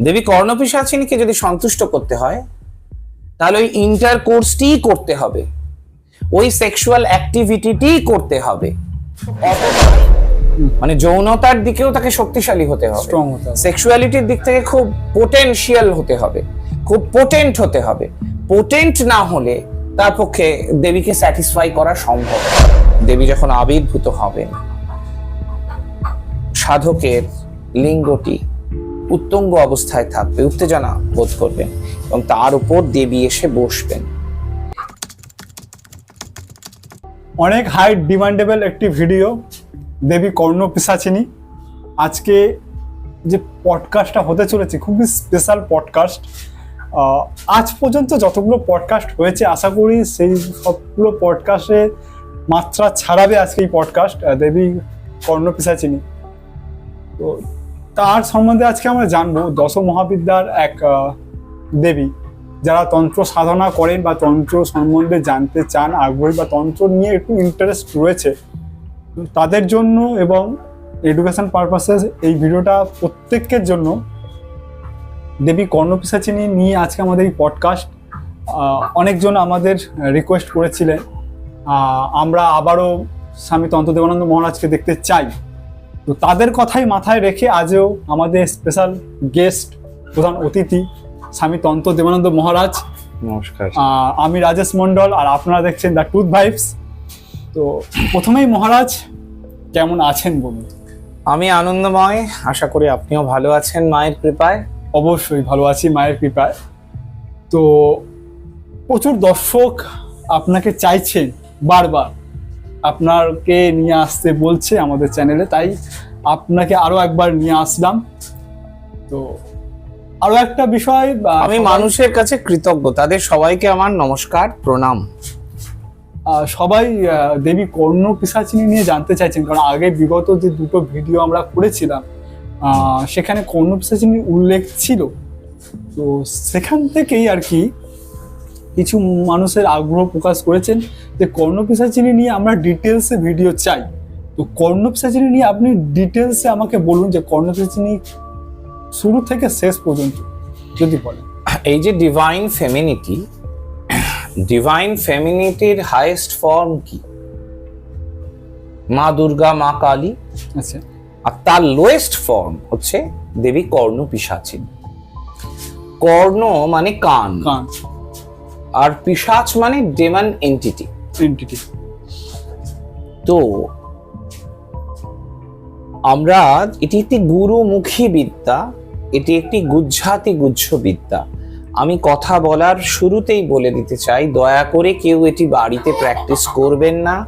দেবী কর্ণপিসাচিনীকে যদি সন্তুষ্ট করতে হয় তাহলে ওই ইন্টার কোর্সটিই করতে হবে। ওই সেক্সুয়াল অ্যাক্টিভিটিটিই করতে হবে। মানে যৌনতার দিকেও তাকে শক্তিশালী হতে হবে। স্ট্রং হতে হবে। সেক্সুয়ালিটির দিক থেকে খুব পোটেনশিয়াল হতে হবে। খুব পোটেন্ট হতে হবে। পোটেন্ট না হলে তার পক্ষে দেবীকে স্যাটিসফাই করা সম্ভব। দেবী যখন আবির্ভূত হবেন সাধকের লিঙ্গটি উত্তঙ্গ অবস্থায় থাকবে, উত্তেজনা বোধ করবেন এবং তার উপর দেবী এসে বসবেন। অনেক হাই ডিমান্ডেবল একটি ভিডিও, দেবী কর্ণ পিসাচিনী। আজকে যে পডকাস্টটা হতে চলেছে, খুবই স্পেশাল পডকাস্ট আজ পর্যন্ত যতগুলো পডকাস্ট হয়েছে, আশা করি সেই সবগুলো পডকাস্টে মাত্রা ছাড়াবে আজকে এই পডকাস্ট দেবী কর্ণ পিসাচিনী। তো তার সম্বন্ধে আজকে আমরা জানব দশ মহাবিদ্যার এক দেবী। যারা তন্ত্র সাধনা করেন বা তন্ত্র সম্বন্ধে জানতে চান, আগ্রহী বা তন্ত্র নিয়ে একটু ইন্টারেস্ট রয়েছে, তাদের জন্য এবং এডুকেশন পারপাসে এই ভিডিওটা প্রত্যেকের জন্য দেবী কর্ণপিসাচিনী নিয়ে আজকে আমাদের এই পডকাস্ট অনেকজন আমাদের রিকোয়েস্ট করেছিলেন। আমরা আবারও স্বামী তন্ত্র দেবানন্দ মহারাজকে দেখতে চাই। তো তাদের কথাই মাথায় রেখে আজও আমাদের স্পেশাল গেস্ট প্রধান অতিথি স্বামী তন্ত্র দেবানন্দ মহারাজ। নমস্কার। আমি রাজেশ মন্ডল আর আপনারা দেখছেন দ্য টুথ ভাইবস তো প্রথমেই মহারাজ কেমন আছেন বলুন? আমি আনন্দময় আশা করি আপনিও ভালো আছেন মায়ের কৃপায়। অবশ্যই ভালো আছি মায়ের কৃপায়। তো প্রচুর দর্শক আপনাকে চাইছেন বারবার। আপনাকে নিয়ে আসতে বলছে আমাদের চ্যানেলে তাই আপনাকে আরও একবার নিয়ে আসলাম। তো আরও একটা বিষয় আমি মানুষের কাছে কৃতজ্ঞ তাদের সবাইকে আমার নমস্কার প্রণাম। সবাই দেবী কর্ণ পিসাচিনী নিয়ে জানতে চাইছেন কারণ আগে বিগত যে দুটো ভিডিও আমরা করেছিলাম সেখানে কর্ণ পিসাচিনীর উল্লেখ ছিল। তো সেখান থেকেই আর কি কিছু মানুষের আগ্রহ প্রকাশ করেছেন যে কর্ণ পিসাচিনী নিয়ে আমরা ডিটেলসে ভিডিও চাই। তো কর্ণ পিসাচিনী নিয়ে আপনি ডিটেলসে আমাকে বলুন যে কর্ণ পিসাচিনী শুরু থেকে শেষ পর্যন্ত যদি বলেন। এই যে ডিভাইন ফেমিনিটি ডিভাইন ফেমিনিটির হাইয়েস্ট ফর্ম কি? মা দুর্গা মা কালী। আচ্ছা। আর তার লোয়েস্ট ফর্ম হচ্ছে দেবী কর্ণ পিসাচিন কর্ণ মানে কান। কান। আর পিসাচ মানে ডেমন এন্টিটি এন্টিটি তো আমরা এটি একটি গুরুমুখী বিদ্যা এটি একটি গুজ্জাতি গুচ্ছ বিদ্যা। আমি কথা বলার শুরুতেই বলে দিতে চাই দয়া করে কেউ এটি বাড়িতে প্র্যাকটিস করবেন না।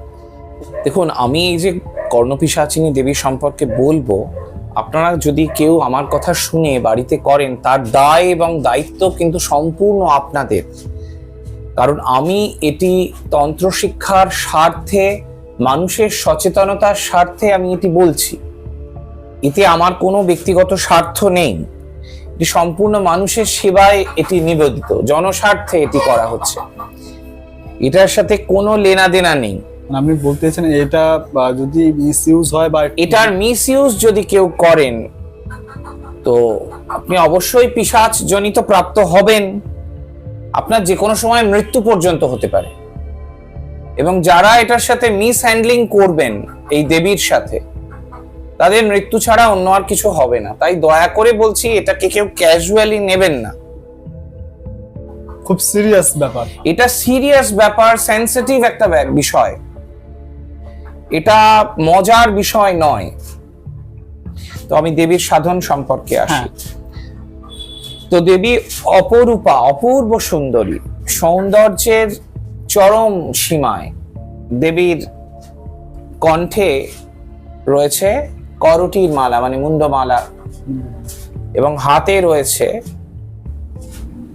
দেখুন আমি এই যে কর্ণপিসাচিনী দেবী সম্পর্কে বলব আপনারা যদি কেউ আমার কথা শুনে বাড়িতে করেন তার দায় এবং দায়িত্ব কিন্তু সম্পূর্ণ আপনাদের। কারণ আমি এটি তন্ত্র শিক্ষার স্বার্থে মানুষের সচেতনতার স্বার্থে আমি এটি বলছি। এতে আমার কোনো ব্যক্তিগত স্বার্থ নেই। এটি সম্পূর্ণ মানুষের সেবায় এটি নিবেদিত জনস্বার্থে এটি করা হচ্ছে। এটার সাথে কোনো লেনা দেনা নেই। মানে আপনি বলতে এটা যদি মিস ইউজ হয় বা এটার মিস যদি কেউ করেন তো আপনি অবশ্যই পিসাচ জনিত প্রাপ্ত হবেন। আপনার যে কোনো সময় মৃত্যু পর্যন্ত হতে পারে। এবং যারা এটার সাথে মিস হ্যান্ডলিং করবেন এই দেবীর সাথে তাদের মৃত্যু ছাড়া অন্য আর কিছু হবে না। তাই দয়া করে বলছি এটাকে কেউ ক্যাজুয়ালি নেবেন না। খুব সিরিয়াস ব্যাপার। এটা সিরিয়াস ব্যাপার সেন্সিটিভ একটা বিষয়। এটা মজার বিষয় নয়। তো আমি দেবীর সাধন সম্পর্কে আসি। হ্যাঁ। তো দেবী অপরূপা অপূর্ব সুন্দরী সৌন্দর্যের চরম সীমায় দেবীর কণ্ঠে রয়েছে করটির মালা মানে মুন্ডমালা এবং হাতে রয়েছে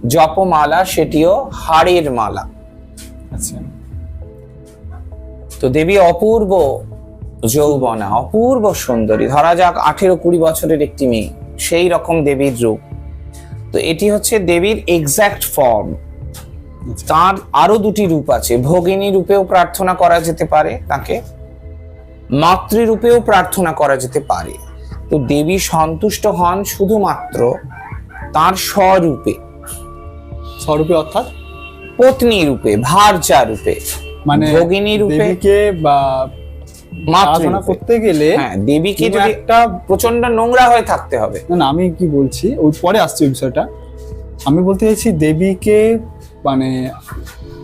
জপমালা সেটিও হাড়ের মালা। আচ্ছা। তো দেবী অপূর্ব যৌবনা অপূর্ব সুন্দরী। ধরা যাক আঠেরো কুড়ি বছরের একটি মেয়ে সেই রকম দেবীর রূপ। তো এটি হচ্ছে দেবীর এক্সাক্ট ফর্ম। তার আরও দুটি রূপ আছে। ভগিনী রূপেও প্রার্থনা করা যেতে পারে তাকে মাতৃরূপেও প্রার্থনা করা যেতে পারে। তো দেবী সন্তুষ্ট হন শুধুমাত্র তার স্বরূপে। স্বরূপে অর্থাৎ? পত্নী রূপে ভার্যা রূপে। মানে ভগিনী রূপে বা আরাধনা করতে গেলে হ্যাঁ দেবীকে যদি একটা প্রচণ্ড নোংরা হয়ে থাকতে হবে। না আমি কি বলছি? ওই পরে আসছে ওই বিষয়টা। আমি বলতে চাইছি দেবীকে মানে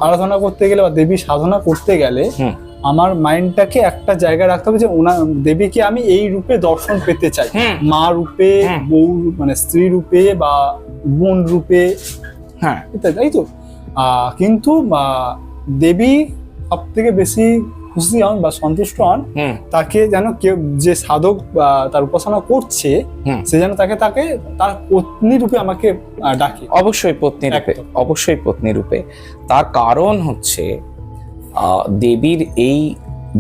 আরাধনা করতে গেলে বা দেবী সাধনা করতে গেলে আমার মাইন্ডটাকে একটা জায়গায় রাখতে হবে যে ওনার দেবীকে আমি এই রূপে দর্শন পেতে চাই। মা রূপে বউ মানে স্ত্রী রূপে বা বোন রূপে। হ্যাঁ। তাই তো? আহ, কিন্তু দেবী সব থেকে বেশি খুশি হন বা সন্তুষ্ট হন তাকে যেন কেউ যে সাধক তার উপাসনা করছে। সে যেন তাকে তাকে তার পত্নী রূপে আমাকে ডাকে। অবশ্যই পত্নী রূপে অবশ্যই পত্নী রূপে। তার কারণ হচ্ছে দেবীর এই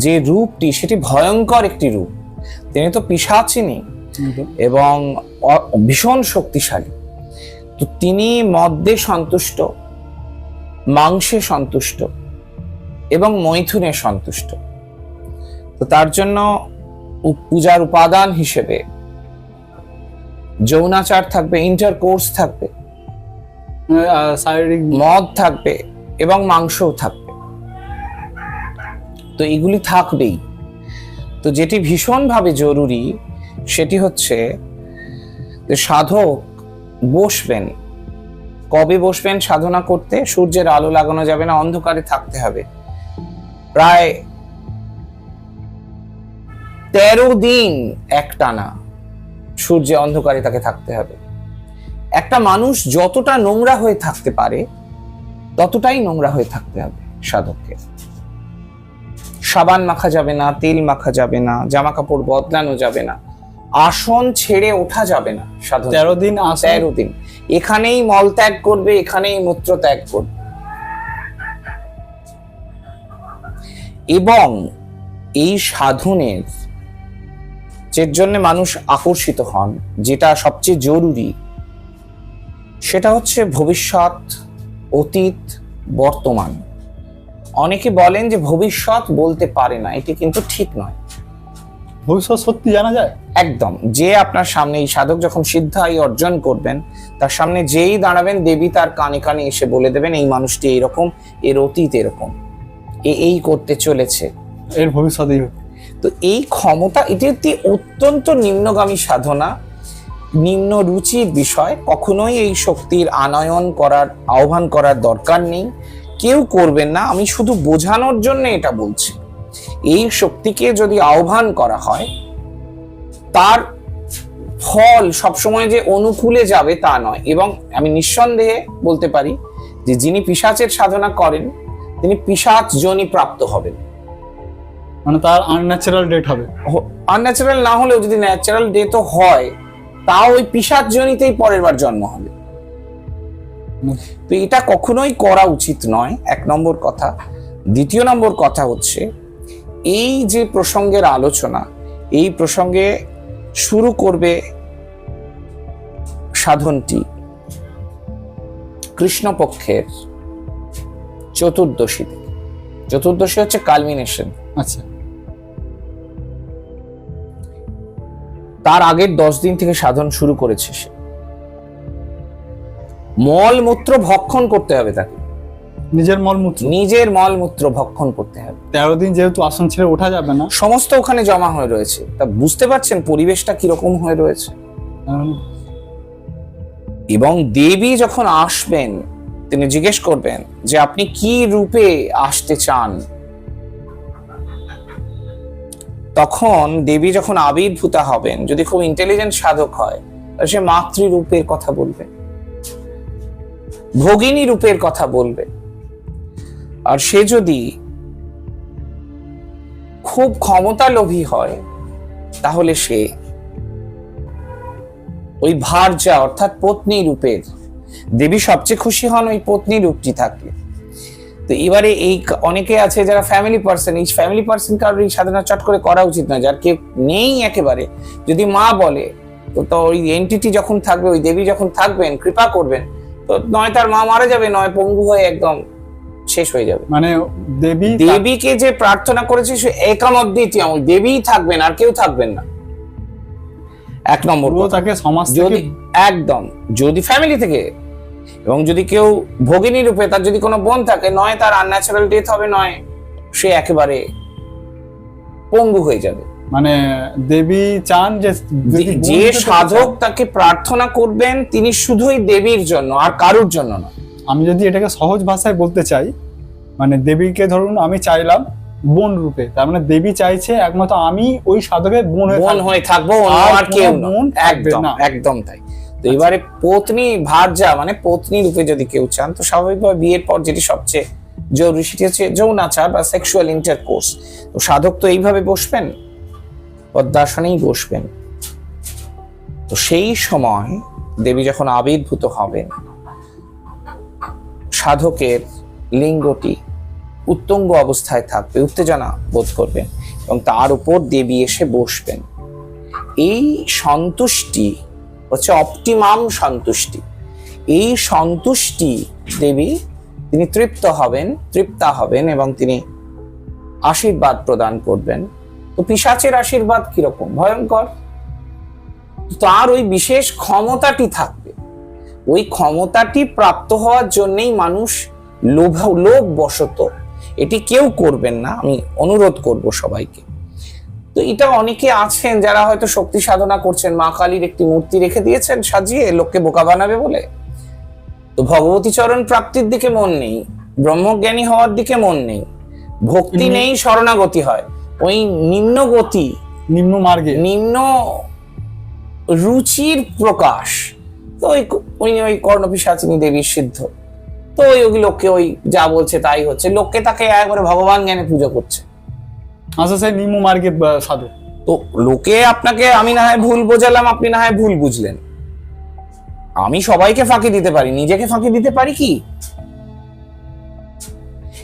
যে রূপটি সেটি ভয়ঙ্কর একটি রূপ। তিনি তো পিসাচিনী এবং ভীষণ শক্তিশালী। তো তিনি মদ্যে সন্তুষ্ট মাংসে সন্তুষ্ট এবং মৈথুনে সন্তুষ্ট। তো তার জন্য পূজার উপাদান হিসেবে যৌনাচার থাকবে ইন্টারকোর্স থাকবে শারীরিক মদ থাকবে এবং মাংসও থাকবে। তো এগুলি থাকবেই। তো যেটি ভীষণভাবে জরুরি সেটি হচ্ছে যে সাধক বসবেন। কবে বসবেন সাধনা করতে? সূর্যের আলো লাগানো যাবে না অন্ধকারে থাকতে হবে। প্রায় তেরো দিন একটানা সূর্যে অন্ধকারে তাকে থাকতে হবে। একটা মানুষ যতটা নোংরা হয়ে থাকতে পারে ততটাই নোংরা হয়ে থাকতে হবে সাধককে। সাবান মাখা যাবে না তেল মাখা যাবে না জামা কাপড় বদলানো যাবে না আসন ছেড়ে ওঠা যাবে না সাধন তেরো দিন তেরো দিন। এখানেই মল ত্যাগ করবে এখানেই মূত্র ত্যাগ করবে। এবং এই সাধনের যে জন্য মানুষ আকর্ষিত হন যেটা সবচেয়ে জরুরি সেটা হচ্ছে ভবিষ্যৎ অতীত বর্তমান। অনেকে বলেন যে ভবিষ্যৎ বলতে পারে না এটি কিন্তু ঠিক নয়। ভবিষ্যৎ সত্যি জানা যায়? একদম। যে আপনার সামনে এই সাধক যখন সিদ্ধাই অর্জন করবেন তার সামনে যেই দাঁড়াবেন দেবী তার কানে কানে এসে বলে দেবেন এই মানুষটি এরকম এর অতীত এরকম। এই করতে চলেছে। এর ভবিষ্যতেই তো এই ক্ষমতা এটি একটি অত্যন্ত নিম্নগামী সাধনা নিম্ন রুচির বিষয়। কখনোই এই শক্তির আনয়ন করার আহ্বান করার দরকার নেই। কেউ করবেন না আমি শুধু বোঝানোর জন্য এটা বলছি। এই শক্তিকে যদি আহ্বান করা হয় তার ফল সবসময় যে অনুকূলে যাবে তা নয়। এবং আমি নিঃসন্দেহে বলতে পারি যে যিনি পিশাচের সাধনা করেন তিনি পিশাচ জনি প্রাপ্ত হবেন। মানে তার আনন্যাচারাল ডেট হবে। আনন্যাচারাল না হলেও যদি ন্যাচারাল ডে তো হয় তাও ওই পিসাদ জনিতেই পরের বার জন্ম হবে। তো এটা কখনোই করা উচিত নয় এক নম্বর কথা। দ্বিতীয় নম্বর কথা হচ্ছে এই যে প্রসঙ্গের আলোচনা এই প্রসঙ্গে শুরু করবে সাধনটি কৃষ্ণপক্ষের চতুর্দশী চতুর্দশী হচ্ছে কালমিনেশন আচ্ছা। তার আগের দশ দিন থেকে সাধন শুরু করেছে সে। মল মূত্র ভক্ষণ করতে হবে তাকে। নিজের মলমূত্র। নিজের মল মূত্র ভক্ষণ করতে হবে। তেরো দিন যেহেতু আসন ছেড়ে ওঠা যাবে না। সমস্ত ওখানে জমা হয়ে রয়েছে। তা বুঝতে পারছেন পরিবেশটা কীরকম হয়ে রয়েছে? এবং দেবী যখন আসবেন তিনি জিজ্ঞেস করবেন যে আপনি কি রূপে আসতে চান? তখন দেবী যখন আবির্ভূতা হবেন, যদি খুব ইন্টেলিজেন্ট সাধক হয় সে মাতৃরূপের কথা বলবে। ভগিনী রূপের কথা বলবে। আর সে যদি খুব ক্ষমতালোভী হয়, তাহলে সে ওই ভার্যা অর্থাৎ পত্নী রূপের দেবী সবচেয়ে খুশি হন ওই পত্নী রূপটি থাকলে। তো এবারে এই অনেকে আছে যারা ফ্যামিলি পার্সন এই ফ্যামিলি পার্সন কারোর এই সাধনা চট করে করা উচিত নয়। যার কেউ নেই একেবারে যদি মা বলে তো তো ওই এন্টিটি যখন থাকবে ওই দেবী যখন থাকবেন কৃপা করবেন তো নয় তার মা মারা যাবে নয় পঙ্গু হয়ে একদম শেষ হয়ে যাবে। মানে দেবী দেবীকে যে প্রার্থনা করেছে সে একামদ্বিতীয় ওই দেবীই থাকবেন আর কেউ থাকবেন না। এক নম্বর। তাকে সমাজ যদি একদম। যদি ফ্যামিলি থেকে এবং যদি কেউ ভগিনী রূপে তার যদি কোনো বোন থাকে নয় তার আনন্যাচারাল ডেথ হবে নয় সে একেবারে পঙ্গু হয়ে যাবে। মানে দেবী চান যে যে- সাধক তাকে প্রার্থনা করবেন তিনি শুধুই দেবীর জন্য আর কারুর জন্য না আমি যদি এটাকে সহজ ভাষায় বলতে চাই মানে দেবীকে ধরুন আমি চাইলাম বোন রূপে তার মানে দেবী চাইছে একমাত্র আমি ওই সাধকের বোন হয়ে বোন থাকব। হয়ে থাকব আর কেউ না বোন একদম। একদম তাই। তো এবারে পত্নী ভার্যা মানে পত্নী রূপে যদি কেউ চান তো স্বাভাবিকভাবে বিয়ের পর যেটি সবচেয়ে জরুরি সেটি হচ্ছে যৌনাচার বা সেক্সুয়াল ইন্টারকোর্স তো সাধক তো এইভাবে বসবেন পদ্মাসনেই বসবেন। তো সেই সময় দেবী যখন আবির্ভূত হবেন সাধকের লিঙ্গটি উত্তঙ্গ অবস্থায় থাকবে উত্তেজনা বোধ করবেন এবং তার উপর দেবী এসে বসবেন। এই সন্তুষ্টি হচ্ছে অপটিমাম সন্তুষ্টি। এই সন্তুষ্টি দেবী, তিনি তৃপ্ত হবেন, তৃপ্তা হবেন এবং তিনি আশীর্বাদ প্রদান করবেন। তো পিসাচের আশীর্বাদ কীরকম? ভয়ঙ্কর। তার ওই বিশেষ ক্ষমতাটি থাকবে। ওই ক্ষমতাটি প্রাপ্ত হওয়ার জন্যই মানুষ লোভ লোভ বশত এটি কেউ করবেন না। আমি অনুরোধ করব সবাইকে। তো এটা অনেকে আছেন যারা হয়তো শক্তি সাধনা করছেন। মা কালীর একটি মূর্তি রেখে দিয়েছেন সাজিয়ে লোককে বোকা বানাবে বলে। তো ভগবতী চরণ প্রাপ্তির দিকে মন নেই ব্রহ্মজ্ঞানী হওয়ার দিকে মন নেই। ভক্তি নেই শরণাগতি হয়। ওই নিম্ন গতি নিম্ন মার্গে। নিম্ন রুচির প্রকাশ। তো ওই ওই ওই কর্ণপিসাচিনী দেবীর সিদ্ধ। তো ওই ওই লোককে ওই যা বলছে তাই হচ্ছে। লোককে তাকে একবারে ভগবান জ্ঞানে পুজো করছে। আচ্ছা নিম্ন মার্গে আহ, সাধক তো লোকে আপনাকে আমি না হয় ভুল বোঝালাম আপনি না হয় ভুল বুঝলেন। আমি সবাইকে ফাঁকি দিতে পারি নিজেকে ফাঁকি দিতে পারি কি?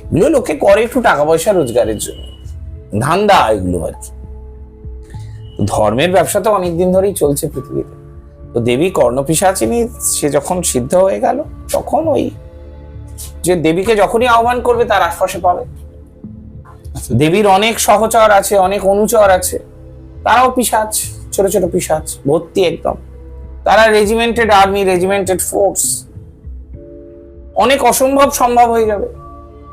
এগুলো লোকে করে একটু টাকা পয়সা রোজগারের জন্য। ধান্দা এগুলো আর কি। ধর্মের ব্যবসা তো অনেকদিন ধরেই চলছে পৃথিবীতে। তো দেবী কর্ণপিসাচিনী সে যখন সিদ্ধ হয়ে গেল তখন ওই যে দেবীকে যখনই আহ্বান করবে তার আশপাশে পাবে। দেবীর অনেক সহচর আছে অনেক অনুচর আছে। তারাও পিসাচ ছোট ছোট পিসাচ ভর্তি একদম। তারা রেজিমেন্টেড আর্মি রেজিমেন্টেড ফোর্স অনেক অসম্ভব সম্ভব হয়ে যাবে।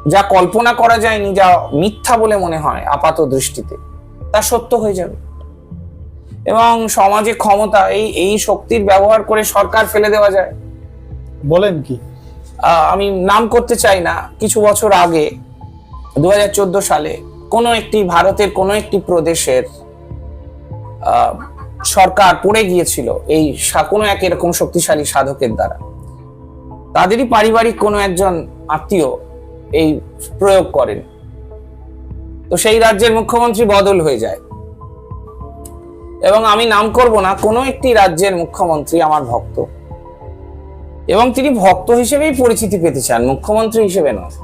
যা কল্পনা করা যায়নি যা মিথ্যা বলে মনে হয় আপাত দৃষ্টিতে তা সত্য হয়ে যাবে। এবং সমাজে ক্ষমতা এই এই শক্তির ব্যবহার করে সরকার ফেলে দেওয়া যায়। বলেন কি? আহ, আমি নাম করতে চাই না কিছু বছর আগে দু হাজার চোদ্দ সালে কোনো একটি ভারতের, কোনো একটি প্রদেশের সরকার পড়ে গিয়েছিল এই কোনো এক এরকম শক্তিশালী সাধকের দ্বারা। তাদেরই পারিবারিক কোনো একজন আত্মীয় এই প্রয়োগ করেন। তো সেই রাজ্যের মুখ্যমন্ত্রী বদল হয়ে যায়। এবং আমি নাম করব না, কোনো একটি রাজ্যের মুখ্যমন্ত্রী আমার ভক্ত। এবং তিনি ভক্ত হিসেবেই পরিচিতি পেতে চান, মুখ্যমন্ত্রী হিসেবে নয়।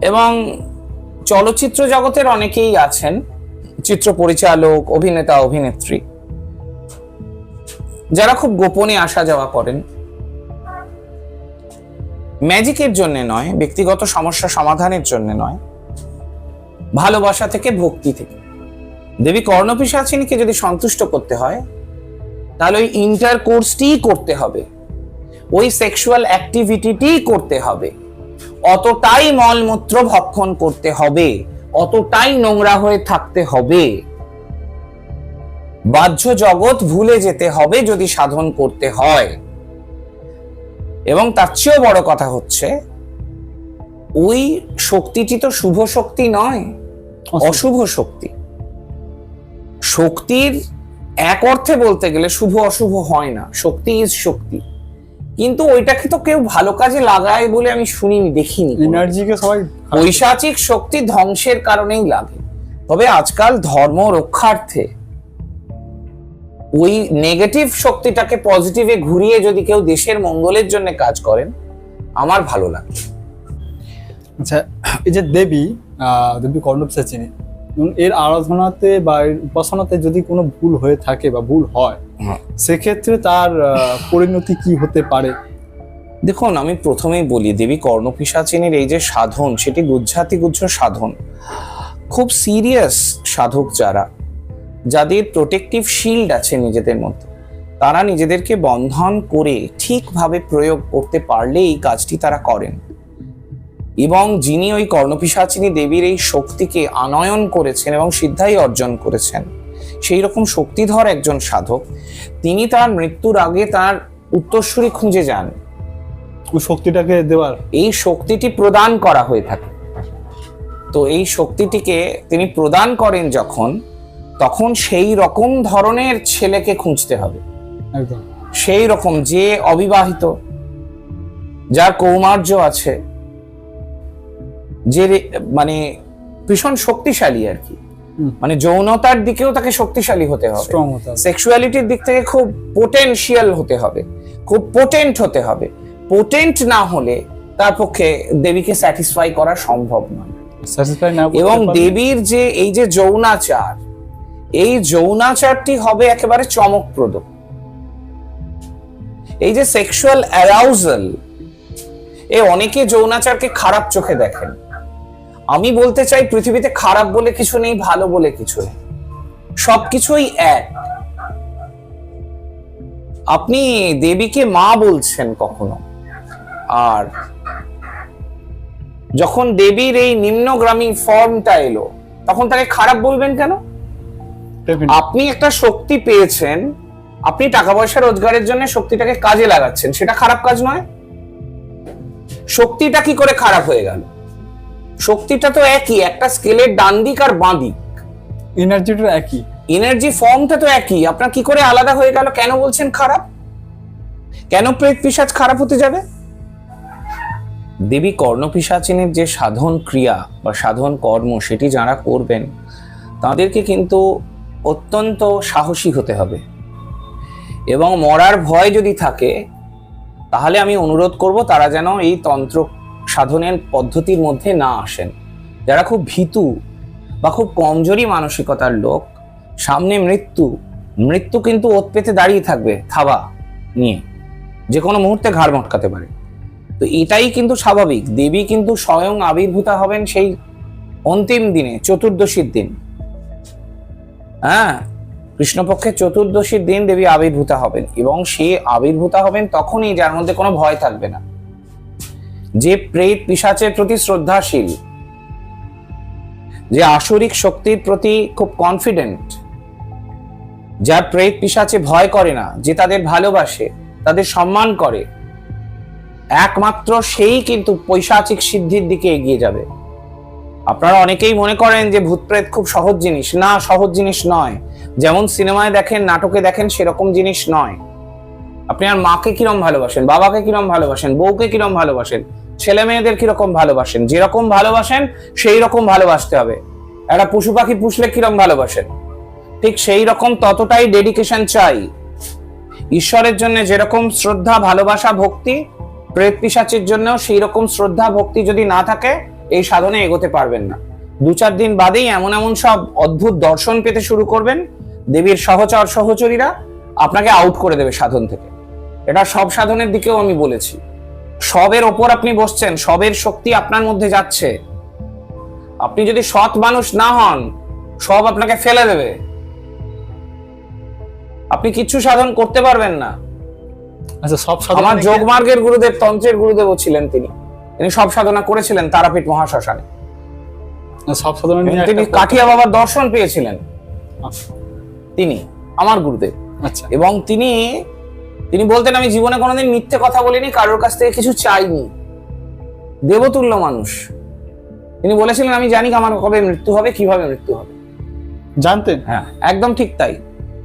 এবং চলচ্চিত্র জগতের অনেকেই আছেন, চিত্র পরিচালক, অভিনেতা, অভিনেত্রী। যারা খুব গোপনে আসা যাওয়া করেন। ম্যাজিকের জন্য নয়, ব্যক্তিগত সমস্যা সমাধানের জন্য নয়। ভালোবাসা থেকে ভক্তি থেকে। দেবী কর্ণপিসাচিনীকে যদি সন্তুষ্ট করতে হয়, তাহলে ওই ইন্টার কোর্সটিই করতে হবে। ওই সেক্সুয়াল অ্যাক্টিভিটিটিই করতে হবে। অতটাই মলমূত্র ভক্ষণ করতে হবে অতটাই নোংরা হয়ে থাকতে হবে। বাহ্য জগৎ ভুলে যেতে হবে যদি সাধন করতে হয়। এবং তার চেয়েও বড় কথা হচ্ছে ওই শক্তিটি তো শুভ শক্তি নয় অশুভ। শক্তি। শক্তির এক অর্থে বলতে গেলে শুভ অশুভ হয় না শক্তি ইজ শক্তি। কিন্তু ওইটাকে তো কেউ ভালো কাজে লাগায় বলে আমি শুনিনি দেখিনি এনার্জিকে সবাই পৈশাচিক শক্তি ধ্বংসের কারণেই লাগে। তবে আজকাল ধর্ম রক্ষার্থে ওই নেগেটিভ শক্তিটাকে পজিটিভে ঘুরিয়ে যদি কেউ দেশের মঙ্গলের জন্য কাজ করেন আমার ভালো লাগে। আচ্ছা এই যে দেবী আহ, দেবী কর্ণপিসাচিনী এবং এর আরাধনাতে বা এর উপাসনাতে যদি কোনো ভুল হয়ে থাকে বা ভুল হয় হ্যাঁ। সেক্ষেত্রে তার পরিণতি কি হতে পারে? দেখুন আমি প্রথমেই বলি দেবী কর্ণপিসাচিনীর এই যে সাধন সেটি গুজ্জাতি গুজ্জ সাধন। খুব সিরিয়াস সাধক যারা যাদের প্রোটেকটিভ শিল্ড আছে নিজেদের মধ্যে তারা নিজেদেরকে বন্ধন করে ঠিকভাবে প্রয়োগ করতে পারলে এই কাজটি তারা করেন। এবং যিনি ওই কর্ণপিসাচিনী দেবীর এই শক্তিকে আনয়ন করেছেন এবং সিদ্ধাই অর্জন করেছেন সেই রকম শক্তিধর একজন সাধক তিনি তার মৃত্যুর আগে তার উত্তরসূরি খুঁজে যান। ওই শক্তিটাকে দেওয়ার। এই শক্তিটি প্রদান করা হয়ে থাকে। তো এই শক্তিটিকে তিনি প্রদান করেন যখন তখন সেই রকম ধরনের ছেলেকে খুঁজতে হবে। সেই রকম যে অবিবাহিত যার কৌমার্য আছে যে মানে ভীষণ শক্তিশালী আর কি। মানে যৌনতার দিকেও তাকে শক্তিশালী হতে হবে। সেক্সুয়ালিটির দিক থেকে খুব পোটেনশিয়াল হতে হবে। খুব পোটেন্ট হতে হবে। পোটেন্ট না হলে তার পক্ষে দেবীকে স্যাটিসফাই করা সম্ভব নয়। এবং দেবীর যে এই যে যৌনাচার এই যৌনাচারটি হবে একেবারে চমকপ্রদ। এই যে সেক্সুয়াল অ্যারাউজাল এ অনেকে যৌনাচারকে খারাপ চোখে দেখেন। আমি বলতে চাই পৃথিবীতে খারাপ বলে কিছু নেই ভালো বলে কিছু নেই। সবকিছুই এক। আপনি দেবীকে মা বলছেন কখনো? আর যখন দেবীর এই নিম্নগ্রামী ফর্মটা এলো তখন তাকে খারাপ বলবেন কেন. আপনি একটা শক্তি পেয়েছেন আপনি টাকা পয়সা রোজগারের জন্য শক্তিটাকে কাজে লাগাচ্ছেন সেটা খারাপ কাজ নয়। শক্তিটা কি করে খারাপ হয়ে গেল? শক্তিটা তো একই একটা স্কেলের ডান দিক আর বাঁ দিক। এনার্জিটা একই। এনার্জি ফর্মটা তো একই। আপনার কি করে আলাদা হয়ে গেল? কেন বলছেন খারাপ? কেন প্রেত পিসাজ খারাপ হতে যাবে? দেবী কর্ণপিসাচিনের যে সাধন ক্রিয়া বা সাধন কর্ম সেটি যারা করবেন তাদেরকে কিন্তু অত্যন্ত সাহসী হতে হবে। এবং মরার ভয় যদি থাকে তাহলে আমি অনুরোধ করব তারা যেন এই তন্ত্র সাধনের পদ্ধতির মধ্যে না আসেন। যারা খুব ভীতু বা খুব কমজোরি মানসিকতার লোক, সামনে মৃত্যু মৃত্যু কিন্তু ওত পেতে দাঁড়িয়ে থাকবে থাবা নিয়ে। যে কোনো মুহূর্তে ঘাড় মটকাতে পারে। তো এটাই কিন্তু স্বাভাবিক। দেবী কিন্তু স্বয়ং আবির্ভূতা হবেন সেই অন্তিম দিনে, চতুর্দশীর দিন। হ্যাঁ কৃষ্ণপক্ষের চতুর্দশীর দিন দেবী আবির্ভূতা হবেন এবং সে আবির্ভূতা হবেন তখনই যার মধ্যে কোনো ভয় থাকবে না। যে প্রেত পিসাচের প্রতি শ্রদ্ধাশীল, যে আসরিক শক্তির প্রতি খুব কনফিডেন্ট যার প্রেত পিসাচে ভয় করে না, যে তাদের ভালোবাসে, তাদের সম্মান করে, একমাত্র সেই কিন্তু পৈশাচিক সিদ্ধির দিকে এগিয়ে যাবে। আপনারা অনেকেই মনে করেন যে ভূত প্রেত খুব সহজ জিনিস। না, সহজ জিনিস নয়। যেমন সিনেমায় দেখেন, নাটকে দেখেন, সেরকম জিনিস নয়। আপনি আর মাকে কিরম ভালোবাসেন? বাবাকে কিরম ভালোবাসেন? বউকে কিরম ভালোবাসেন? ছেলে মেয়েদের কীরকম ভালোবাসেন? যেরকম ভালোবাসেন, সেই রকম ভালোবাসতে হবে। একটা পশু পাখি পুষলে কিরম ভালোবাসেন? ঠিক সেই রকম ততটাই ডেডিকেশন চাই। ঈশ্বরের জন্য যেরকম শ্রদ্ধা, ভালোবাসা, ভক্তি প্রেত পিসাচের জন্য সেই রকম শ্রদ্ধা, ভক্তি যদি না থাকে, এই সাধনে এগোতে পারবেন না। দু চার দিন বাদেই এমন এমন সব অদ্ভুত দর্শন পেতে শুরু করবেন। দেবীর সহচর সহচরীরা আপনাকে আউট করে দেবে সাধন থেকে। এটা সব সাধনের দিকেও আমি বলেছি। সবের ওপর আপনি বসছেন সবের শক্তি আপনার মধ্যে যাচ্ছে। আপনি যদি সৎ মানুষ না হন সব আপনাকে ফেলে দেবে। আপনি কিচ্ছু সাধন করতে পারবেন না। আচ্ছা সব সাধনা আমার নাকি- যোগমার্গের গুরুদেব তন্ত্রের গুরুদেবও ছিলেন তিনি। তিনি সব সাধনা করেছিলেন তারাপীঠ মহাশ্মশানে। সব সাধনা তিনি কাঠিয়া বাবার দর্শন পেয়েছিলেন। তিনি আমার গুরুদেব। আচ্ছা। এবং তিনি তিনি বলতেন আমি জীবনে কোনোদিন মিথ্যে কথা বলিনি কারোর কাছ থেকে কিছু চাইনি। দেবতুল্য মানুষ। তিনি বলেছিলেন আমি জানি আমার কবে মৃত্যু হবে কীভাবে মৃত্যু হবে। জানতেন? হ্যাঁ একদম ঠিক তাই।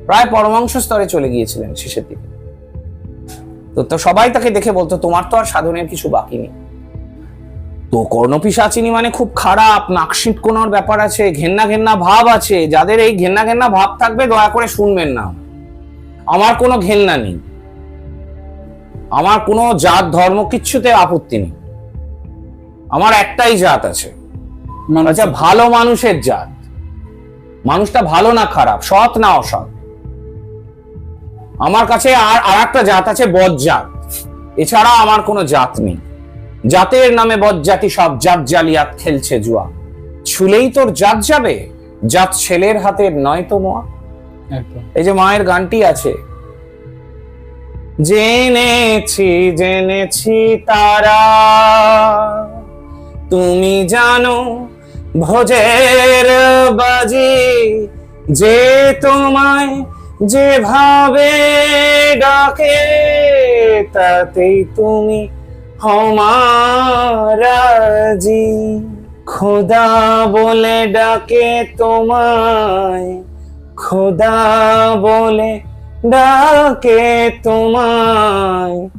প্রায় পরমাংশ স্তরে চলে গিয়েছিলেন শেষের দিকে। তো তো সবাই তাকে দেখে বলতো তোমার তো আর সাধনের কিছু বাকি নেই। তো কর্ণপিসাচিনী মানে খুব খারাপ নাকশিট কোনোর ব্যাপার আছে ঘেন্না ঘেন্না ভাব আছে। যাদের এই ঘেন্না ঘেন্না ভাব থাকবে দয়া করে শুনবেন না। আমার কোনো ঘেন্না নেই। আমার কোনো জাত ধর্ম কিচ্ছুতে আপত্তি নেই। আমার একটাই জাত আছে। আচ্ছা ভালো মানুষের জাত। মানুষটা ভালো না খারাপ সৎ না অসৎ। আমার কাছে আর আর একটা জাত আছে বদ জাত এছাড়া আমার কোনো জাত নেই। জাতের নামে বদ জাতি সব জাত জালিয়াত খেলছে জুয়া। ছুলেই তোর জাত যাবে জাত ছেলের হাতের নয় তো মোয়া। এই যে মায়ের গানটি আছে জেনেছি জেনেছি তারা। তুমি জানো ভোজের বাজি যে তোমায় যেভাবে ডাকে, তাতেই তুমি হমারাজি খোদা বলে ডাকে তোমায়, খোদা বলে ডাকে তোমায়,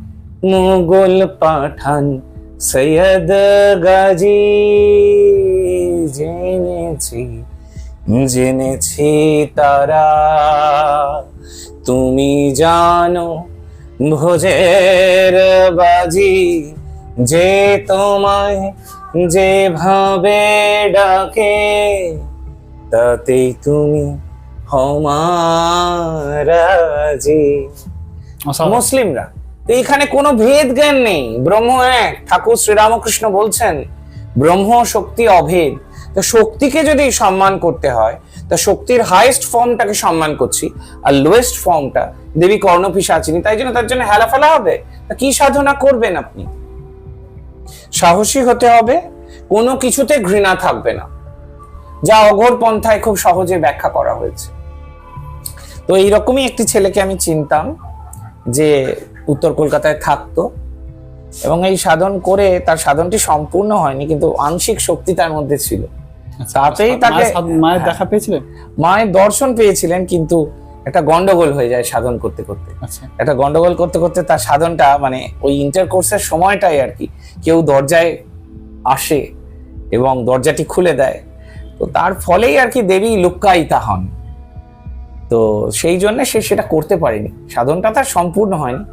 মুঘল পাঠান সৈয়দ গাজী। জেনেছি জেনেছি তারা। তুমি জানো ভোজের বাজি, যে তোমায় যেভাবে ডাকে, তাতেই তুমি হমারাজি মুসলিমরা তো এখানে কোনো ভেদ জ্ঞান নেই। ব্রহ্ম এক ঠাকুর শ্রীরামকৃষ্ণ বলছেন ব্রহ্ম শক্তি অভেদ। তো শক্তিকে যদি সম্মান করতে হয় তা শক্তির হাইয়েস্ট ফর্মটাকে সম্মান করছি আর লোয়েস্ট ফর্মটা দেবী কর্ণপিসাচিনী তাই জন্য তার জন্য হেলাফেলা হবে। তা কি সাধনা করবেন আপনি? সাহসী হতে হবে কোনো কিছুতে ঘৃণা থাকবে না। যা অঘোর পন্থায় খুব সহজে ব্যাখ্যা করা হয়েছে। তো এইরকমই একটি ছেলেকে আমি চিনতাম যে উত্তর কলকাতায় থাকতো এবং এই সাধন করে তার সাধনটি সম্পূর্ণ হয়নি কিন্তু আংশিক শক্তি তার মধ্যে ছিল। আচ্ছা, তাতেই তাকে- মায়ের দেখা পেয়েছিলেন? মায়ের দর্শন পেয়েছিলেন কিন্তু একটা গন্ডগোল হয়ে যায় সাধন করতে করতে। আচ্ছা। একটা গন্ডগোল করতে করতে তার সাধনটা মানে ওই ইন্টারকোর্সের সময়টাই আর কি কেউ দরজায় আসে এবং দরজাটি খুলে দেয়। তো তার ফলেই আর কি দেবী লুক্কায়িতা হন। তো সেই জন্য সে সেটা করতে পারেনি। সাধনটা তার সম্পূর্ণ হয়নি।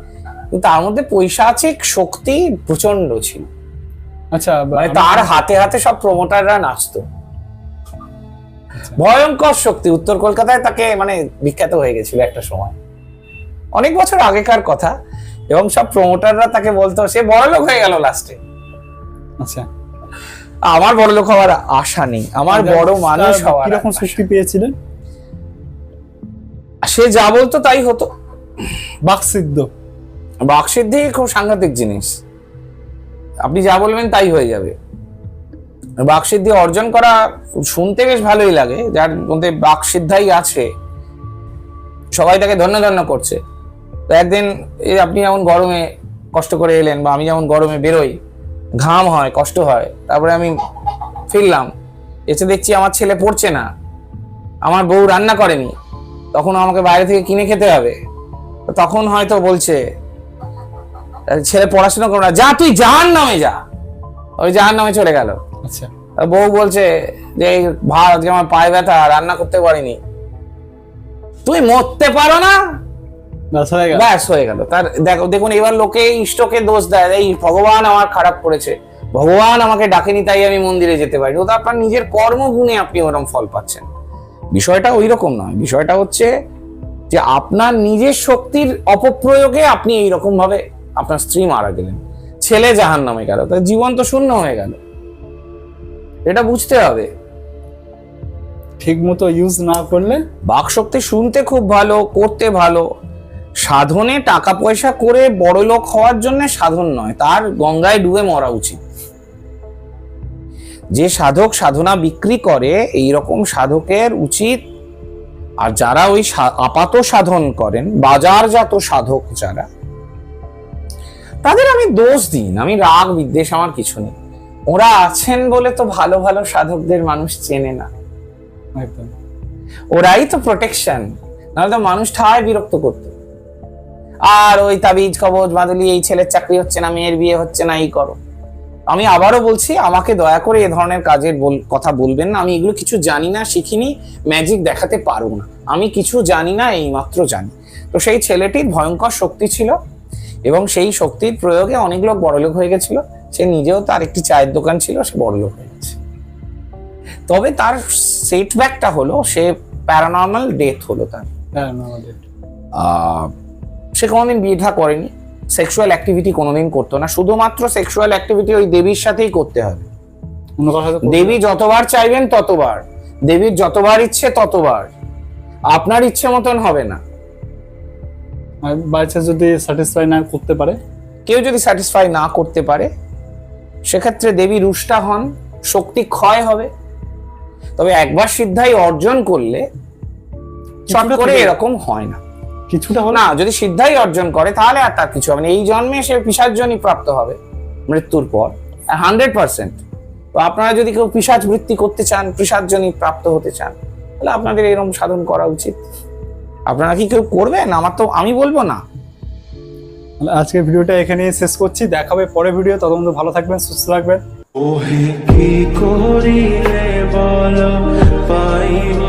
কিন্তু তার মধ্যে পৈশাচিক শক্তি প্রচণ্ড ছিল। আচ্ছা মানে তার হাতে হাতে সব প্রমোটাররা নাচতো। ভয়ঙ্কর শক্তি। উত্তর কলকাতায় তাকে মানে বিখ্যাত হয়ে গেছিল একটা সময়। অনেক বছর আগেকার কথা। এবং সব প্রমোটাররা তাকে বলতো সে বড় লোক হয়ে গেল লাস্টে আচ্ছা। আমার বড় লোক হওয়ার আশা নেই। আমার বড় মানুষ হওয়ার কীরকম। শক্তি পেয়েছিলেন? সে যা বলতো তাই হতো। বাকসিদ্ধ বাকসিদ্ধি খুব সাংঘাতিক জিনিস। আপনি যা বলবেন তাই হয়ে যাবে। বাকসিদ্ধি অর্জন করা শুনতে বেশ ভালোই লাগে। যার মধ্যে বাকসিদ্ধাই আছে। সবাই তাকে ধন্য ধন্য করছে। তো একদিন এই আপনি যেমন গরমে কষ্ট করে এলেন বা আমি যেমন গরমে বেরোই, ঘাম হয়, কষ্ট হয়, তারপরে আমি ফিরলাম। এসে দেখছি আমার ছেলে পড়ছে না। আমার বউ রান্না করেনি। তখন আমাকে বাইরে থেকে কিনে খেতে হবে। তখন হয়তো বলছে ছেলে পড়াশোনা করো না যা তুই জাহান নামে যা। ওই জাহান নামে চলে গেল। আচ্ছা। বউ বলছে যে এই ভাত আজকে আমার পায়ে ব্যথা রান্না করতে পারিনি। তুই মরতে পারো না। ব্যাস হয়ে গেল। তার দেখো দেখুন এবার লোকে ইষ্টকে দোষ দেয়। এই ভগবান আমার খারাপ করেছে। ভগবান আমাকে ডাকেনি তাই আমি মন্দিরে যেতে পারি ও তো আপনার নিজের কর্মগুণে আপনি ওরকম ফল পাচ্ছেন। বিষয়টা ওই রকম নয়। বিষয়টা হচ্ছে যে আপনার নিজের শক্তির অপপ্রয়োগে আপনি এইরকম ভাবে আপনার স্ত্রী মারা গেলেন। ছেলে জাহান নামে গেল তার জীবন তো শূন্য হয়ে গেল। এটা বুঝতে হবে। ঠিক মতো ইউজ না করলে? বাকশক্তি শুনতে খুব ভালো করতে ভালো। সাধনে টাকা পয়সা করে বড় লোক হওয়ার জন্য সাধন নয় তার গঙ্গায় ডুবে মরা উচিত। যে সাধক সাধনা বিক্রি করে এই রকম সাধকের উচিত। আর যারা ওই আপাত সাধন করেন বাজারজাত সাধক যারা তাদের আমি দোষ দিই না, আমি রাগ বিদ্বেষ আমার কিছু নেই। ওরা আছেন বলে তো ভালো ভালো সাধকদের মানুষ চেনে না। ওরাই তো প্রোটেকশন নাহলে তো মানুষ ঠায় বিরক্ত করত। আর ওই তাবিজ কবজ বাদলি এই ছেলের চাকরি হচ্ছে না মেয়ের বিয়ে হচ্ছে না এই করো। আমি আবারও বলছি আমাকে দয়া করে এ ধরনের কাজের কথা বলবেন না। আমি এগুলো কিছু জানি না শিখিনি ম্যাজিক দেখাতে পারব না। আমি কিছু জানি না এই মাত্র জানি। তো সেই ছেলেটির ভয়ঙ্কর শক্তি ছিল এবং সেই শক্তির প্রয়োগে অনেক লোক বড়লোক হয়ে গেছিল। সে নিজেও তার একটি চায়ের দোকান ছিল সে বড়লোক হয়ে গেছে। তবে তার সেটব্যাকটা হলো সে প্যারানর্মাল ডেথ হলো তার। সে কোনোদিন বিধা করেনি। সেক্সুয়াল অ্যাক্টিভিটি কোনোদিন করতো না। শুধুমাত্র সেক্সুয়াল অ্যাক্টিভিটি ওই দেবীর সাথেই করতে হবে। দেবী যতবার চাইবেন ততবার। দেবীর যতবার ইচ্ছে ততবার। আপনার ইচ্ছে মতন হবে না। যদি স্যাটিসফাই না করতে পারে? কেউ যদি স্যাটিসফাই না করতে পারে সেক্ষেত্রে দেবী রুষ্টা হন শক্তি ক্ষয় হবে। তবে একবার সিদ্ধাই অর্জন করলে চট করে এরকম হয় না। কিছুটা হলো না যদি সিদ্ধাই অর্জন করে তাহলে আর তার কিছু হবে না। এই জন্মে সে পিসাচজনই প্রাপ্ত হবে মৃত্যুর পর। হান্ড্রেড পার্সেন্ট তো আপনারা যদি কেউ পিসাচ বৃত্তি করতে চান পিসাচজনই প্রাপ্ত হতে চান তাহলে আপনাদের এরকম সাধন করা উচিত। আপনারা কি কেউ করবেন? আমার তো আমি বলব না। আজকে ভিডিওটা এখানেই শেষ করছি। দেখাবে পরে ভিডিও। ততক্ষণ ভালো থাকবেন সুস্থ থাকবেন। ওহে কি করিলে বল পাইব